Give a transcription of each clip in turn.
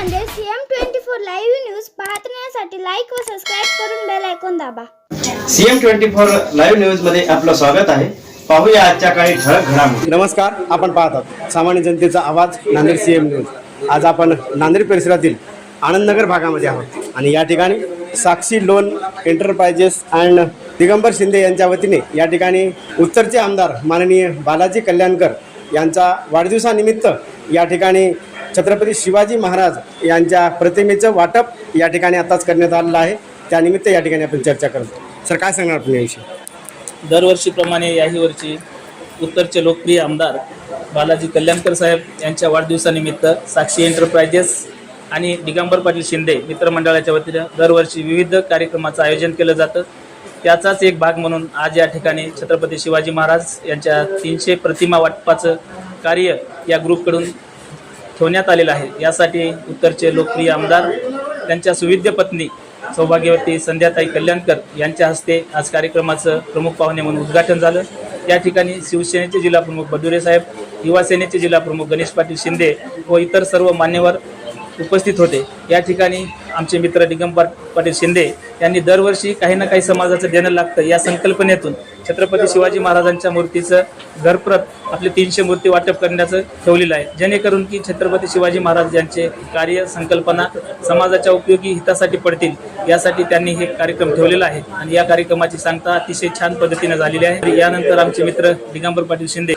Nanded CM twenty four live news पाहण्यासाठी like व subscribe करून बेल ऐकून दाबा. सीएम ट्वेंटी फोर लाईव्ह न्यूजमध्ये आपलं स्वागत आहे. पाहूया आजच्या काही ठळक घडामोडी. नमस्कार आपण पाहतात सामान्य जनतेचा आवाज नांदेड सी एम न्यूज आज आपण नांदेड परिसरातील आनंदनगर भागामध्ये आहोत. आणि या ठिकाणी Sakshi loan enterprises and Digambar Shinde यांच्या वतीने या ठिकाणी उत्तरचे आमदार माननीय बालाजी कल्याणकर यांचा वाढदिवसानिमित्त या ठिकाणी छत्रपती शिवाजी महाराज यांच्या प्रतिमेचं वाटप या ठिकाणी आताच करण्यात आलेलं आहे. त्यानिमित्त या ठिकाणी आपण चर्चा करतो. सर काय सांगणार आपण याविषयी? दरवर्षीप्रमाणे याही वर्षी उत्तरचे लोकप्रिय आमदार बालाजी कल्याणकर साहेब यांच्या वाढदिवसानिमित्त साक्षी एंटरप्राइजेस आणि दिगंबर पाटील शिंदे मित्रमंडळाच्या वतीनं दरवर्षी विविध कार्यक्रमाचं आयोजन केलं जातं. त्याचाच एक भाग म्हणून आज या ठिकाणी छत्रपती शिवाजी महाराज यांच्या तीनशे प्रतिमा वाटपाचं कार्य या ग्रुपकडून ठेवण्यात आलेलं आहे. यासाठी उत्तरचे लोकप्रिय आमदार त्यांच्या सुविद्य पत्नी सौभाग्यवती संध्याताई कल्याणकर यांच्या हस्ते आज कार्यक्रमाचं प्रमुख पाहुणे म्हणून उद्घाटन झालं. या ठिकाणी शिवसेनेचे जिल्हाप्रमुख बडुरे साहेब युवा सेनेचे जिल्हाप्रमुख गणेश पाटील शिंदे व इतर सर्व मान्यवर उपस्थित होते. या ठिकाणी आमचे मित्र दिगंबर पाटील शिंदे यांनी दरवर्षी काही ना काही समाजाचं देणं लागतं या संकल्पनेतून छत्रपती शिवाजी महाराजांच्या मूर्तीचं घरप्रत आपले तीनशे मूर्ती वाटप करण्याचं ठेवलेलं आहे. जेणेकरून की छत्रपती शिवाजी महाराज यांचे कार्य संकल्पना समाजाच्या उपयोगी हितासाठी पडतील यासाठी त्यांनी हे कार्यक्रम ठेवलेला आहे. आणि या कार्यक्रमाची सांगता अतिशय छान पद्धतीने झालेली आहे. यानंतर आमचे मित्र दिगंबर पाटील शिंदे.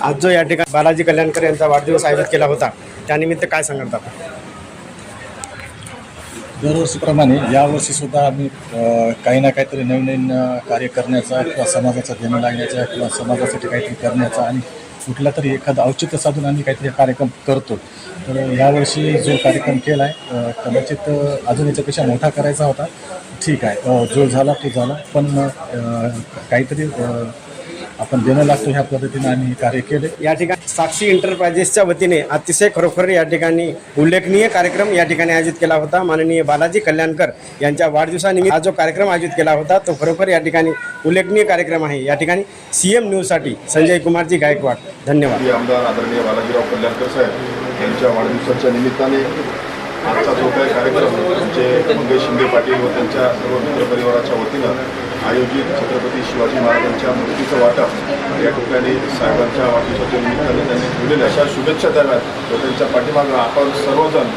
आज जो या ठिकाणी बालाजी कल्याणकर यांचा वाढदिवस आयोजित केला होता त्यानिमित्त काय सांगत आपण? दरवर्षीप्रमाणे यावर्षी सुद्धा आम्ही काही ना काहीतरी नवीन नवीन कार्य करण्याचा किंवा समाजाचा देणं लागण्याचा किंवा समाजासाठी काहीतरी करण्याचा आणि कुठला तरी एखादं औचित्य साधून आम्ही काहीतरी कार्यक्रम करतो. तर यावर्षी जो कार्यक्रम केला आहे कदाचित अजून याच्यापेक्षा मोठा करायचा होता. ठीक आहे जो झाला तो झाला. पण काहीतरी आपण देणं लागतो ह्या पद्धतीने आम्ही हे कार्य केले. या ठिकाणी साक्षी एंटरप्राइजेसच्या वतीने अतिशय खरोखर या ठिकाणी उल्लेखनीय कार्यक्रम या ठिकाणी आयोजित केला होता. माननीय बालाजी कल्याणकर यांच्या वाढदिवसानिमित्त हा जो कार्यक्रम आयोजित केला होता तो खरोखर या ठिकाणी उल्लेखनीय कार्यक्रम आहे. या ठिकाणी सी एम न्यूजसाठी संजय कुमारजी गायकवाड धन्यवाद. आमदार आदरणीय बालाजीराव कल्याणकर साहेब यांच्या वाढदिवसाच्या निमित्ताने आजचा जो काही कार्यक्रम आमचे मंगेश शिंदे पाटील व त्यांच्या सर्व मित्रपरिवाराच्या वतीनं आयोजित छत्रपती शिवाजी महाराजांच्या मूर्तीचं वाटप या ठिकाणी साहेबांच्या वाढदिवसाच्या निमित्ताने त्यांनी ठेवलेल्या अशा शुभेच्छा द्याव्यात व त्यांच्या पाठीमागं आपण सर्वजण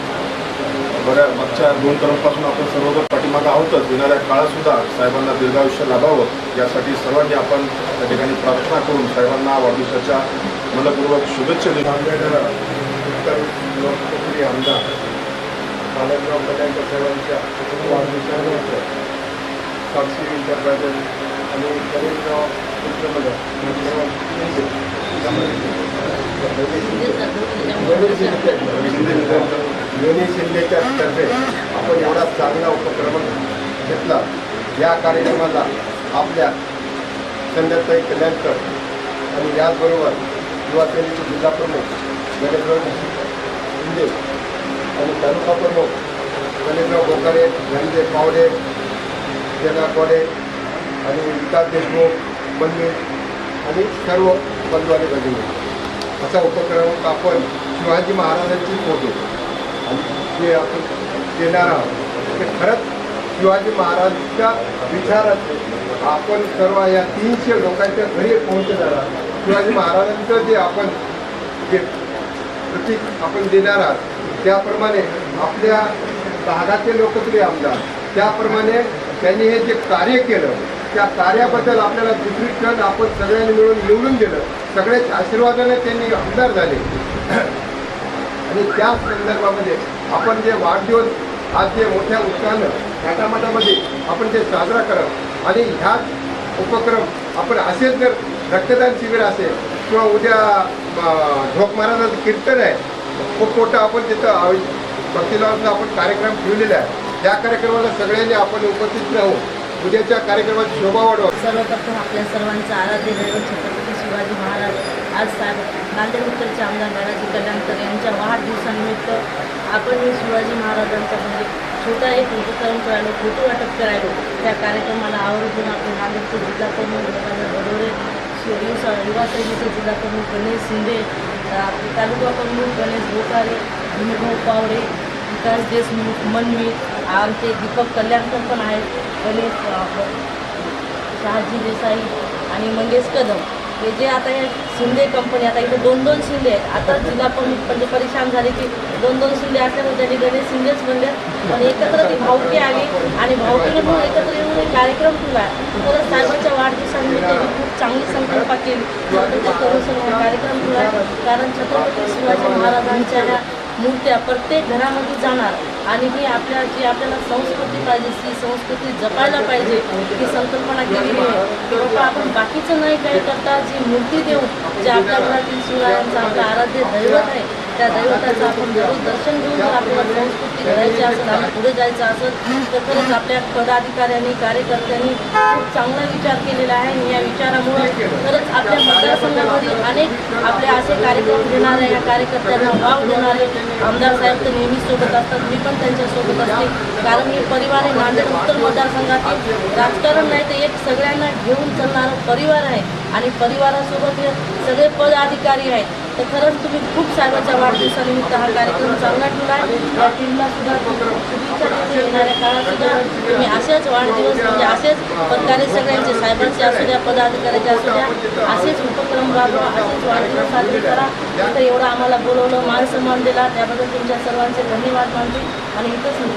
बऱ्या मागच्या दोन टर्मपासून आपण सर्वजण पाठीमागं आहोतच. येणाऱ्या काळातसुद्धा साहेबांना दीर्घायुष्य लाभावं. यासाठी सर्वांनी आपण त्या ठिकाणी प्रार्थना करून साहेबांना वाढदिवसाच्या मनपूर्वक शुभेच्छा देऊ. आमदार बालकराव साहेबांच्या वाढदिवसानिमित्त साक्षी एंटरप्राइजेस आणि गणेशराव मित्रमंडळ शिंदेच्या तर्फे आपण एवढा चांगला उपक्रम घेतला. या कार्यक्रमाला आपल्या संध्याताई कल्याणकर आणि याचबरोबर युवा सेनेचे जिल्हाप्रमुख गणेशराव शिंदे आणि तालुका प्रमुख गणेशराव गोकरे धनंजय पावडे जना कोडे आणि विकास देशमुख पंडित आणि सर्व बंधुवाने भगिनी असा उपक्रम आपण शिवाजी महाराजांची फोटो आणि जे आपण देणार आहोत ते खरंच शिवाजी महाराजांच्या विचाराचे आपण सर्व या तीनशे लोकांच्या घरी पोहोचणार आहात. शिवाजी महाराजांचं जे आपण जे प्रतीक आपण देणार आहात त्याप्रमाणे आपल्या भागाचे लोकप्रिय आमदार. त्याप्रमाणे त्यांनी हे जे कार्य केलं त्या कार्याबद्दल आपल्याला दुसरी क्षण आपण सगळ्यांनी मिळून निवडून दिलं. सगळ्याच आशीर्वादाने त्यांनी आमदार झाले. आणि त्या संदर्भामध्ये आपण जे वाढदिवस आज जे मोठ्या उत्साहानं थाटामाटामध्ये आपण ते साजरा करत आणि ह्याच उपक्रम आपण असेल जर रक्तदान शिबिर असेल किंवा उद्या अं, झोप महाराजाचं कीर्तन आहे खूप मोठं आपण तिथं भक्तीला आपण कार्यक्रम ठेवलेला आहे. त्या कार्यक्रमाला सगळ्यांनी आपण उपस्थित राहू. उद्याच्या कार्यक्रमाची शोभा वाढवा. सर्वप्रथम आपल्या सर्वांचं आराध्य दैवत छत्रपती शिवाजी महाराज आज साहेब नांदेड उत्तरचे आमदार बालाजी कल्याणकर यांच्या वाढदिवसानिमित्त आपण हे शिवाजी महाराजांचा म्हणजे छोटा एक उपक्रम करायलो फोटो वाटप करायलो त्या कार्यक्रमाला आवर्जून आपण नांदेडचे जिल्हा प्रमुख बडोरे युवा युवा जिल्हा प्रमुख गणेश शिंदे आपले तालुका प्रमुख गणेश भोकारे भीमभाऊ पावडे विकास देशमुख मनमीत आमचे दीपक कल्याणकर पण आहेत गणेश शहाजी देसाई आणि मंगेश कदम. हे जे आता हे शिंदे कंपनी आता इथे दोन दोन शिंदे आहेत. आता जिल्हा पण म्हणजे परेशान झाले की दोन दोन शिंदे असल्यामुळे त्यांनी गणेश शिंदेच बनले पण एकत्र ती भाऊकी आली आणि भाऊकीने म्हणून एकत्र येऊन कार्यक्रम ठेवला तर साहेबांच्या वाढदिवसानिमित्त त्यांनी खूप चांगली संकल्पना केली. करून सर्व कार्यक्रम ठेवला कारण छत्रपती शिवाजी महाराजांच्या ह्या मूर्त्या प्रत्येक घरामध्ये जाणार. आणि ही आपल्या जी आपल्याला संस्कृती पाहिजे ती संस्कृती जपायला पाहिजे ही संकल्पना केलेली आहे. की बाबा आपण बाकीचं नाही काही करता जी मूर्ती देऊ जे आपल्या घरातील शिवरायांचं आपलं आराध्य दैवत आहे त्या दैवताचं आपण जरूर दर्शन घेऊन जर आपल्याला संस्कृती घडायची असेल आपल्या पुढे जायचं असेल तर खरंच आपल्या पदाधिकाऱ्यांनी कार्यकर्त्यांनी खूप चांगला विचार केलेला आहे. आणि या विचारामुळे खरंच आपल्या मतदारसंघामध्ये अनेक आपले असे कार्यक्रम घेणारे या कार्यकर्त्यांना वाव देणारे आमदार साहेब तर नेहमीच सोबत असतात. मी पण त्यांच्यासोबत असते. कारण हे परिवार आहे नांदेड उत्तर मतदारसंघातील राजकारण नाही तर एक सगळ्यांना घेऊन चालणारा परिवार आहे. आणि परिवारासोबत हे सगळे पदाधिकारी आहेत. तर खरंच तुम्ही खूप सर्वांच्या वाढदिवसानिमित्त हा कार्यक्रम चांगला ठेवला या टीमला सुद्धा शुभेच्छा देते. येणाऱ्या काळात सुद्धा तुम्ही असेच वाढदिवस म्हणजे असेच पदकारे सगळ्यांचे सायबरचे असू द्या पदाधिकाऱ्याचे असू द्या असेच उपक्रम राबवा असेच वाढदिवस साजरे करा. तर एवढं आम्हाला बोलवलं मान सन्मान दिला. त्याबद्दल तुमच्या सर्वांचे धन्यवाद मानते आणि इथंच मी